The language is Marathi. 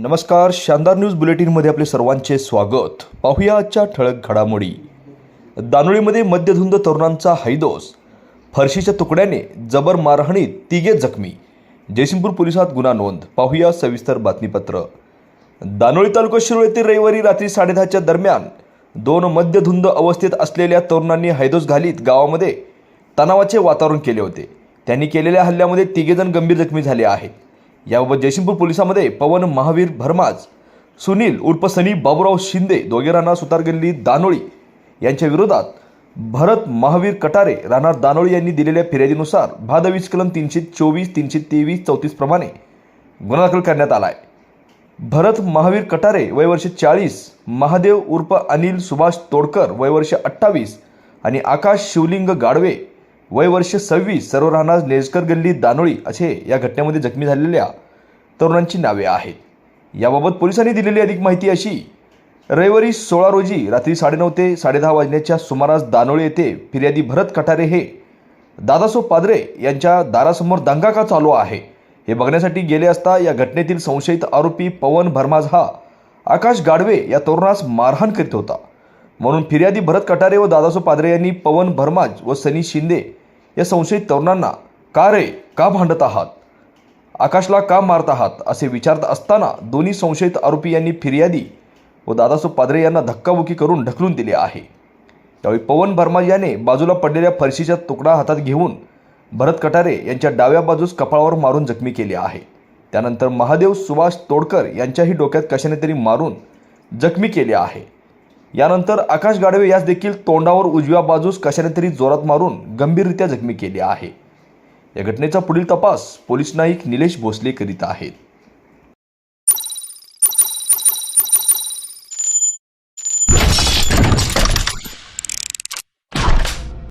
नमस्कार शानदार न्यूज बुलेटिनमध्ये आपले सर्वांचे स्वागत. पाहूया आजच्या ठळक घडामोडी. दानोळीमध्ये मध्यधुंद तरुणांचा हैदोस फरशीच्या तुकड्याने जबर मारहाणीत तिघे जखमी. जयसिंगपूर पोलिसात गुन्हा नोंद. पाहूया सविस्तर बातमीपत्र. दानोळी तालुका शिरोळ येथील रविवारी रात्री साडेदहाच्या दरम्यान दोन मध्यधुंद अवस्थेत असलेल्या तरुणांनी हैदोस घालीत गावामध्ये तणावाचे वातावरण केले होते. त्यांनी केलेल्या हल्ल्यामध्ये तिघेजण गंभीर जखमी झाले आहेत. याबाबत जयसिंगपूर पोलिसांमध्ये पवन महावीर भरमाज सुनील उर्फ सनी बाबूराव शिंदे दोघे राहणार सुतारगल्ली दानोळी यांच्या विरोधात भरत महावीर कटारे राहणार दानोळी यांनी दिलेल्या फिर्यादीनुसार भादवीस कलम तीनशे चोवीस तीनशे तेवीस चौतीस प्रमाणे गुन्हा दाखल करण्यात आला आहे. भरत महावीर कटारे वयवर्ष चाळीस महादेव उर्फ अनिल सुभाष तोडकर वयवर्ष अठ्ठावीस आणि आकाश शिवलिंग गाडवे वय वर्ष सव्वीस सर्व राहणार गल्ली दानोळी असे या घटनेमध्ये जखमी झालेल्या तरुणांची नावे आहेत. याबाबत पोलिसांनी दिलेली अधिक माहिती अशी रविवारी सोळा रोजी रात्री साडेनऊ ते साडेदहा वाजण्याच्या सुमारास दानोळी येथे फिर्यादी भरत कटारे हे दादासो पादरे यांच्या दारासमोर दंगा का चालू आहे हे बघण्यासाठी गेले असता या घटनेतील संशयित आरोपी पवन भरमाज हा आकाश गाडवे या तरुणास मारहाण करीत होता. म्हणून फिर्यादी भरत कटारे व दादासो पादरे यांनी पवन भरमाज व सनी शिंदे या संशयित तरुणांना का रे? का भांडत आहात? आकाशला का मारत आहात? असे विचारत असताना दोन्ही संशयित आरोपी यांनी फिर्यादी व दादासो पादरे यांना धक्काबुक्की करून ढकलून दिले आहे. त्यावेळी पवन भरमा याने बाजूला पडलेल्या फरशीचा तुकडा हातात घेऊन भरत कटारे यांच्या डाव्या बाजूस कपाळावर मारून जखमी केले आहे. त्यानंतर महादेव सुभाष तोडकर यांच्याही डोक्यात कशाने तरी मारून जखमी केले आहे. यानंतर आकाश गाडवे यास देखील तोंडावर उजव्या बाजूस कशाने तरी जोरात मारून गंभीररित्या जखमी केले आहे. या घटनेचा पुढील तपास पोलीस नाईक निलेश भोसले करीत आहेत.